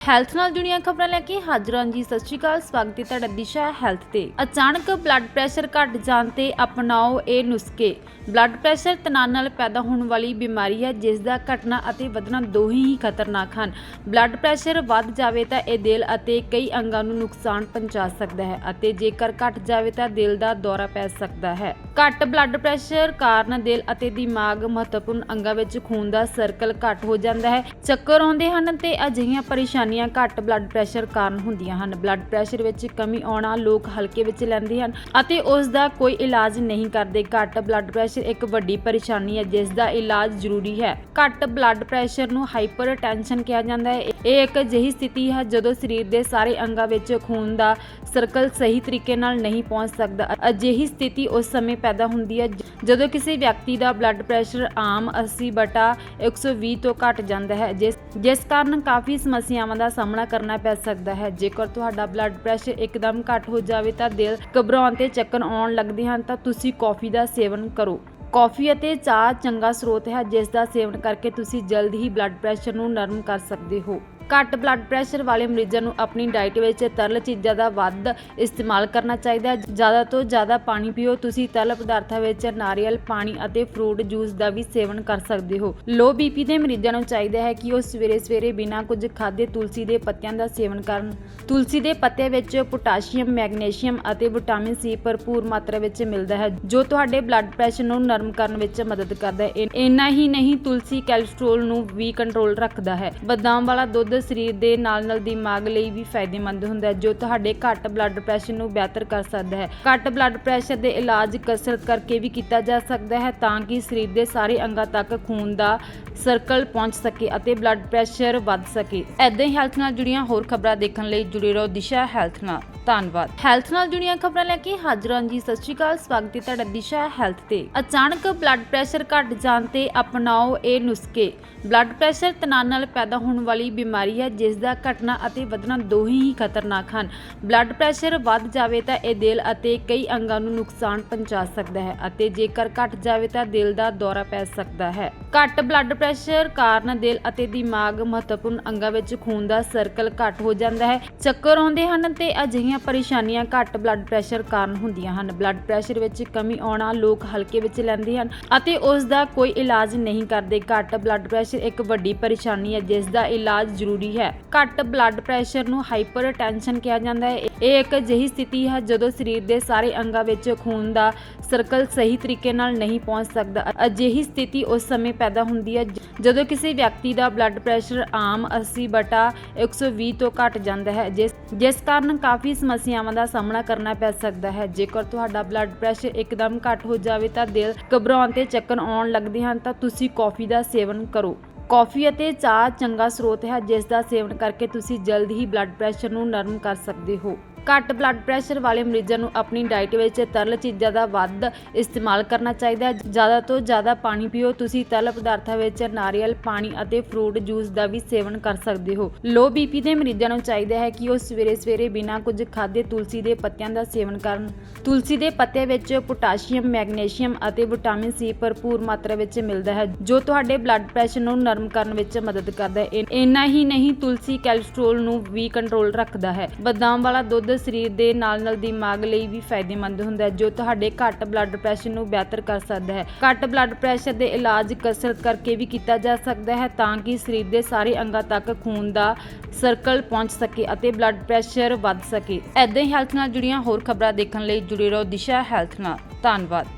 Health ਨਾਲ ਜੁੜੀਆਂ ਖਬਰਾਂ ਲੈ ਕੇ ਹਾਜ਼ਰ ਹਾਂ ਜੀ। ਸਤਿ ਸ਼੍ਰੀ ਅਕਾਲ, ਸਵਾਗਤ ਹੈ ਤੁਹਾਡਾ ਦਿਸ਼ਾ ਹੈਲਥ ਤੇ। ਅਚਾਨਕ ਬਲੱਡ ਪ੍ਰੈਸ਼ਰ ਘਟ ਜਾਣ ਤੇ ਅਪਣਾਓ ਇਹ ਨੁਸਖੇ। ਬਲੱਡ ਪ੍ਰੈਸ਼ਰ ਤਣਾਅ ਨਾਲ ਪੈਦਾ ਹੋਣ ਵਾਲੀ ਬਿਮਾਰੀ ਹੈ, ਜਿਸ ਦਾ ਘਟਣਾ ਅਤੇ ਵਧਣਾ ਦੋਹੇ ਹੀ ਖਤਰਨਾਕ ਹਨ। ਬਲੱਡ ਪ੍ਰੈਸ਼ਰ ਵੱਧ ਜਾਵੇ ਤਾਂ ਇਹ ਦਿਲ ਅਤੇ ਕਈ ਅੰਗਾਂ ਨੂੰ ਨੁਕਸਾਨ ਪਹੁੰਚਾ ਸਕਦਾ ਹੈ ਅਤੇ ਜੇਕਰ ਘਟ ਜਾਵੇ ਤਾਂ ਦਿਲ ਦਾ ਦੌਰਾ ਪੈ ਸਕਦਾ ਹੈ। ਘੱਟ ਬਲੱਡ ਪ੍ਰੈਸ਼ਰ ਕਾਰਨ ਦਿਲ ਅਤੇ ਦਿਮਾਗ ਮਹੱਤਵਪੂਰਨ ਅੰਗਾਂ ਵਿੱਚ ਖੂਨ ਦਾ ਸਰਕਲ ਘੱਟ ਹੋ ਜਾਂਦਾ ਹੈ। ਚੱਕਰ ਆਉਂਦੇ ਹਨ ਤੇ ਅਜਿਹੀਆਂ ਪਰੇਸ਼ਾਨੀਆਂ ਘੱਟ ਬਲੱਡ ਪ੍ਰੈਸ਼ਰ ਕਾਰਨ ਹੁੰਦੀਆਂ ਹਨ। ਬਲੱਡ ਪ੍ਰੈਸ਼ਰ ਵਿੱਚ ਕਮੀ ਆਉਣਾ ਲੋਕ ਹਲਕੇ ਵਿੱਚ ਲੈਂਦੇ ਹਨ ਅਤੇ ਉਸ ਦਾ ਕੋਈ ਇਲਾਜ ਨਹੀਂ ਕਰਦੇ। ਘੱਟ ਬਲੱਡ ਪ੍ਰੈਸ਼ਰ ਇੱਕ ਵੱਡੀ ਪਰੇਸ਼ਾਨੀ ਹੈ, ਜਿਸ ਦਾ ਇਲਾਜ ਜ਼ਰੂਰੀ ਹੈ। ਘੱਟ ਬਲੱਡ ਪ੍ਰੈਸ਼ਰ ਨੂੰ ਹਾਈਪਰਟੈਂਸ਼ਨ ਕਿਹਾ ਜਾਂਦਾ ਹੈ। ਇਹ ਇੱਕ ਅਜਿਹੀ ਸਥਿਤੀ ਹੈ, ਜਦੋਂ ਸਰੀਰ ਦੇ ਸਾਰੇ ਅੰਗਾਂ ਵਿੱਚ ਖੂਨ ਦਾ ਸਰਕਲ ਸਹੀ ਤਰੀਕੇ ਨਾਲ ਨਹੀਂ ਪਹੁੰਚ ਸਕਦਾ। ਅਜਿਹੀ ਸਥਿਤੀ ਉਸ ਸਮੇਂ ਪੈਦਾ ਹੁੰਦੀ ਹੈ। ਜਦੋਂ ਕਿਸੇ ਵਿਅਕਤੀ ਦਾ ਬਲੱਡ ਪ੍ਰੈਸ਼ਰ ਆਮ 80 ਬਟਾ 120 ਤੋਂ ਘਟ ਜਾਂਦਾ ਹੈ, ਜਿਸ ਜਿਸ ਕਾਰਨ ਕਾਫੀ ਸਮੱਸਿਆਵਾਂ ਦਾ ਸਾਹਮਣਾ ਕਰਨਾ ਪੈ ਸਕਦਾ ਹੈ। ਜੇਕਰ ਤੁਹਾਡਾ ਬਲੱਡ ਪ੍ਰੈਸ਼ਰ ਇੱਕਦਮ ਘਟ ਹੋ ਜਾਵੇ ਤਾਂ ਦਿਲ ਘਬਰਾਉਣ ਤੇ ਚੱਕਰ ਆਉਣ ਲੱਗਦੇ ਹਨ, ਤਾਂ ਤੁਸੀਂ ਕੌਫੀ ਦਾ ਸੇਵਨ ਕਰੋ। ਕੌਫੀ ਅਤੇ ਚਾਹ ਚੰਗਾ ਸਰੋਤ ਹੈ, ਜਿਸ ਦਾ ਸੇਵਨ ਕਰਕੇ ਤੁਸੀਂ ਜਲਦ ਹੀ ਬਲੱਡ ਪ੍ਰੈਸ਼ਰ ਨੂੰ ਨਰਮ ਕਰ ਸਕਦੇ ਹੋ। ਘੱਟ ਬਲੱਡ ਪ੍ਰੈਸ਼ਰ ਵਾਲੇ ਮਰੀਜ਼ਾਂ ਨੂੰ ਆਪਣੀ ਡਾਈਟ ਵਿੱਚ ਤਰਲ ਚੀਜ਼ਾਂ ਦਾ ਵੱਧ ਇਸਤੇਮਾਲ ਕਰਨਾ ਚਾਹੀਦਾ ਹੈ। ਜ਼ਿਆਦਾ ਤੋਂ ਜ਼ਿਆਦਾ ਪਾਣੀ ਪੀਓ। ਤੁਸੀਂ ਤਰਲ ਪਦਾਰਥਾਂ ਵਿੱਚ ਨਾਰੀਅਲ, ਪਾਣੀ ਅਤੇ ਫਰੂਟ ਜੂਸ ਦਾ ਵੀ ਸੇਵਨ ਕਰ ਸਕਦੇ ਹੋ। ਲੋ ਬੀਪੀ ਦੇ ਮਰੀਜ਼ਾਂ ਨੂੰ ਚਾਹੀਦਾ ਹੈ ਕਿ ਉਹ ਸਵੇਰੇ ਸਵੇਰੇ ਬਿਨਾਂ ਕੁਝ ਖਾਦੇ ਤੁਲਸੀ ਦੇ ਪੱਤਿਆਂ ਦਾ ਸੇਵਨ ਕਰਨ। ਤੁਲਸੀ ਦੇ ਪੱਤੇ ਵਿੱਚ ਪੋਟਾਸ਼ੀਅਮ, ਮੈਗਨੀਸ਼ੀਅਮ ਅਤੇ ਵਿਟਾਮਿਨ ਸੀ ਭਰਪੂਰ ਮਾਤਰਾ ਵਿੱਚ ਮਿਲਦਾ ਹੈ, ਜੋ ਤੁਹਾਡੇ ਬਲੱਡ ਪ੍ਰੈਸ਼ਰ ਨੂੰ ਨਰਮ ਕਰਨ ਵਿੱਚ ਮਦਦ ਕਰਦਾ ਹੈ। ਇੰਨਾ ਹੀ ਨਹੀਂ, ਤੁਲਸੀ ਕੋਲੇਸਟ੍ਰੋਲ ਨੂੰ ਵੀ ਕੰਟਰੋਲ ਰੱਖਦਾ ਹੈ। ਬਦਾਮ ਵਾਲਾ ਦੁੱਧ ਸਰੀਰ ਦੇ ਨਾਲ ਨਾਲ ਦਿਮਾਗ ਲਈ ਵੀ ਫਾਇਦੇਮੰਦ ਹੁੰਦਾ ਹੈ, ਜੋ ਤੁਹਾਡੇ ਘੱਟ ਬਲੱਡ ਪ੍ਰੈਸ਼ਰ ਨੂੰ ਬਿਹਤਰ ਕਰ ਸਕਦਾ ਹੈ। ਘੱਟ ਬਲੱਡ ਪ੍ਰੈਸ਼ਰ ਦੇ ਇਲਾਜ ਕਸਰਤ ਕਰਕੇ ਵੀ ਕੀਤਾ ਜਾ ਸਕਦਾ ਹੈ ਤਾਂ ਕਿ ਸਰੀਰ ਦੇ ਸਾਰੇ ਅੰਗਾਂ ਤੱਕ ਖੂਨ ਦਾ ਸਰਕਲ ਪਹੁੰਚ ਸਕੇ ਅਤੇ ਬਲੱਡ ਪ੍ਰੈਸ਼ਰ ਵੱਧ ਸਕੇ। ਐਦਾਂ ਹੀ ਹੈਲਥ ਨਾਲ ਜੁੜੀਆਂ ਹੋਰ ਖਬਰਾਂ ਦੇਖਣ ਲਈ ਜੁੜੇ ਰਹੋ ਦਿਸ਼ਾ ਹੈਲਥ ਨਾਲ। ਧੰਨਵਾਦ। ਹੈਲਥ ਨਾਲ ਜੁੜੀਆਂ ਖਬਰਾਂ ਲੈ ਕੇ ਹਾਜ਼ਰ ਹਾਂ ਜੀ। ਸਤਿ ਸ਼੍ਰੀ ਅਕਾਲ, ਸਵਾਗਤ ਹੈ ਤੁਹਾਡਾ ਦਿਸ਼ਾ ਹੈਲਥ ਤੇ। ਅਚਾਨਕ ਬਲੱਡ ਪ੍ਰੈਸ਼ਰ ਘਟ ਜਾਣ ਤੇ ਅਪਣਾਓ ਇਹ ਨੁਸਖੇ। ਬਲੱਡ ਪ੍ਰੈਸ਼ਰ ਤਣਾਅ ਨਾਲ ਪੈਦਾ ਹੋਣ ਵਾਲੀ ਬਿਮਾਰੀ ਹੈ, ਜਿਸ ਦਾ ਘਟਣਾ ਅਤੇ ਵਧਣਾ ਦੋਹੇ ਹੀ ਖਤਰਨਾਕ ਹਨ। ਬਲੱਡ ਪ੍ਰੈਸ਼ਰ ਵੱਧ ਜਾਵੇ ਤਾਂ ਇਹ ਦਿਲ ਅਤੇ ਕਈ ਅੰਗਾਂ ਨੂੰ ਨੁਕਸਾਨ ਪਹੁੰਚਾ ਸਕਦਾ ਹੈ ਅਤੇ ਜੇਕਰ ਘਟ ਜਾਵੇ ਤਾਂ ਦਿਲ ਦਾ ਦੌਰਾ ਪੈ ਸਕਦਾ ਹੈ। ਘੱਟ ਬਲੱਡ ਪ੍ਰੈਸ਼ਰ ਕਾਰਨ ਦਿਲ ਅਤੇ ਦਿਮਾਗ ਮਹੱਤਵਪੂਰਨ ਅੰਗਾਂ ਵਿੱਚ ਖੂਨ ਦਾ ਸਰਕਲ ਘੱਟ ਹੋ ਜਾਂਦਾ ਹੈ। ਚੱਕਰ ਆਉਂਦੇ ਹਨ ਤੇ ਅਜਿਹੀਆਂ ਪਰੇਸ਼ਾਨੀਆਂ ਘੱਟ ਬਲੱਡ ਪ੍ਰੈਸ਼ਰ ਕਾਰਨ ਹੁੰਦੀਆਂ ਹਨ। ਬਲੱਡ ਪ੍ਰੈਸ਼ਰ ਵਿੱਚ ਕਮੀ ਆਉਣਾ ਲੋਕ ਹਲਕੇ ਵਿੱਚ ਲੈਂਦੇ ਹਨ ਅਤੇ ਉਸ ਦਾ ਕੋਈ ਇਲਾਜ ਨਹੀਂ ਕਰਦੇ। ਘੱਟ ਬਲੱਡ ਪ੍ਰੈਸ਼ਰ ਇੱਕ ਵੱਡੀ ਪਰੇਸ਼ਾਨੀ ਹੈ ਜਿਸ ਦਾ ਇਲਾਜ ਜ਼ਰੂਰੀ ਹੈ। ਘੱਟ ਬਲੱਡ ਪ੍ਰੈਸ਼ਰ ਨੂੰ ਹਾਈਪਰਟੈਂਸ਼ਨ ਕਿਹਾ ਜਾਂਦਾ ਹੈ। ਇਹ ਇੱਕ ਅਜਿਹੀ ਸਥਿਤੀ ਹੈ ਜਦੋਂ ਸਰੀਰ ਦੇ ਸਾਰੇ ਅੰਗਾਂ ਵਿੱਚ ਖੂਨ ਦਾ ਸਰਕਲ ਸਹੀ ਤਰੀਕੇ ਨਾਲ ਨਹੀਂ ਪਹੁੰਚ ਸਕਦਾ। ਅਜਿਹੀ ਸਥਿਤੀ ਉਸ ਸਮੇਂ ਪੈਦਾ ਹੁੰਦੀ ਹੈ ਜਦੋਂ ਕਿਸੇ ਵਿਅਕਤੀ ਦਾ ਬਲੱਡ ਪ੍ਰੈਸ਼ਰ ਆਮ 80 ਬਟਾ 120 ਤੋਂ ਘਟ ਜਾਂਦਾ ਹੈ, ਜਿਸ ਜਿਸ ਕਾਰਨ ਕਾਫੀ ਸਮੱਸਿਆਵਾਂ ਦਾ ਸਾਹਮਣਾ ਕਰਨਾ ਪੈ ਸਕਦਾ ਹੈ। ਜੇਕਰ ਤੁਹਾਡਾ ਬਲੱਡ ਪ੍ਰੈਸ਼ਰ ਇੱਕਦਮ ਘਟ ਹੋ ਜਾਵੇ ਤਾਂ ਦਿਲ ਘਬਰਾਉਣ ਤੇ ਚੱਕਰ ਆਉਣ ਲੱਗਦੇ ਹਨ, ਤਾਂ ਤੁਸੀਂ ਕੌਫੀ ਦਾ ਸੇਵਨ ਕਰੋ। ਕੌਫੀ ਅਤੇ ਚਾਹ ਚੰਗਾ ਸਰੋਤ ਹੈ, ਜਿਸ ਦਾ ਸੇਵਨ ਕਰਕੇ ਤੁਸੀਂ ਜਲਦ ਹੀ ਬਲੱਡ ਪ੍ਰੈਸ਼ਰ ਨੂੰ ਨਰਮ ਕਰ ਸਕਦੇ ਹੋ। ਘੱਟ ਬਲੱਡ ਪ੍ਰੈਸ਼ਰ ਵਾਲੇ ਮਰੀਜ਼ਾਂ ਨੂੰ ਆਪਣੀ ਡਾਈਟ ਵਿੱਚ ਤਰਲ ਚੀਜ਼ਾਂ ਦਾ ਵੱਧ ਇਸਤੇਮਾਲ ਕਰਨਾ ਚਾਹੀਦਾ ਹੈ। ਜ਼ਿਆਦਾ ਤੋਂ ਜ਼ਿਆਦਾ ਪਾਣੀ ਪੀਓ। ਤੁਸੀਂ ਤਰਲ ਪਦਾਰਥਾਂ ਵਿੱਚ ਨਾਰੀਅਲ, ਪਾਣੀ ਅਤੇ ਫਰੂਟ ਜੂਸ ਦਾ ਵੀ ਸੇਵਨ ਕਰ ਸਕਦੇ ਹੋ। ਲੋ ਬੀਪੀ ਦੇ ਮਰੀਜ਼ਾਂ ਨੂੰ ਚਾਹੀਦਾ ਹੈ ਕਿ ਉਹ ਸਵੇਰੇ ਸਵੇਰੇ ਬਿਨਾਂ ਕੁਝ ਖਾਦੇ ਤੁਲਸੀ ਦੇ ਪੱਤਿਆਂ ਦਾ ਸੇਵਨ ਕਰਨ। ਤੁਲਸੀ ਦੇ ਪੱਤੇ ਵਿੱਚ ਪੋਟਾਸ਼ੀਅਮ ਮੈਗਨੀਸ਼ੀਅਮ ਅਤੇ ਵਿਟਾਮਿਨ ਸੀ ਭਰਪੂਰ ਮਾਤਰਾ ਵਿੱਚ ਮਿਲਦਾ ਹੈ, ਜੋ ਤੁਹਾਡੇ ਬਲੱਡ ਪ੍ਰੈਸ਼ਰ ਨੂੰ ਨਰਮ ਕਰਨ ਵਿੱਚ ਮਦਦ ਕਰਦਾ ਹੈ। ਇੰਨਾ ਹੀ ਨਹੀਂ, ਤੁਲਸੀ ਕੋਲੇਸਟ੍ਰੋਲ ਨੂੰ ਵੀ ਕੰਟਰੋਲ ਰੱਖਦਾ ਹੈ। ਬਦਾਮ ਵਾਲਾ ਦੁੱਧ ਸਰੀਰ ਦੇ ਨਾਲ ਨਾਲ ਦਿਮਾਗ ਲਈ ਵੀ ਫਾਇਦੇਮੰਦ ਹੁੰਦਾ ਹੈ, ਜੋ ਤੁਹਾਡੇ ਘੱਟ ਬਲੱਡ ਪ੍ਰੈਸ਼ਰ ਨੂੰ ਬਿਹਤਰ ਕਰ ਸਕਦਾ ਹੈ। ਘੱਟ ਬਲੱਡ ਪ੍ਰੈਸ਼ਰ ਦੇ ਇਲਾਜ ਕਸਰਤ ਕਰਕੇ ਵੀ ਕੀਤਾ ਜਾ ਸਕਦਾ ਹੈ ਤਾਂ ਕਿ ਸਰੀਰ ਦੇ ਸਾਰੇ ਅੰਗਾਂ ਤੱਕ ਖੂਨ ਦਾ ਸਰਕਲ ਪਹੁੰਚ ਸਕੇ ਅਤੇ ਬਲੱਡ ਪ੍ਰੈਸ਼ਰ ਵੱਧ ਸਕੇ। ਐਦਾਂ ਹੀ ਹੈਲਥ ਨਾਲ ਜੁੜੀਆਂ ਹੋਰ ਖਬਰਾਂ ਦੇਖਣ ਲਈ ਜੁੜੇ ਰਹੋ ਦਿਸ਼ਾ ਹੈਲਥ ਨਾਲ। ਧੰਨਵਾਦ।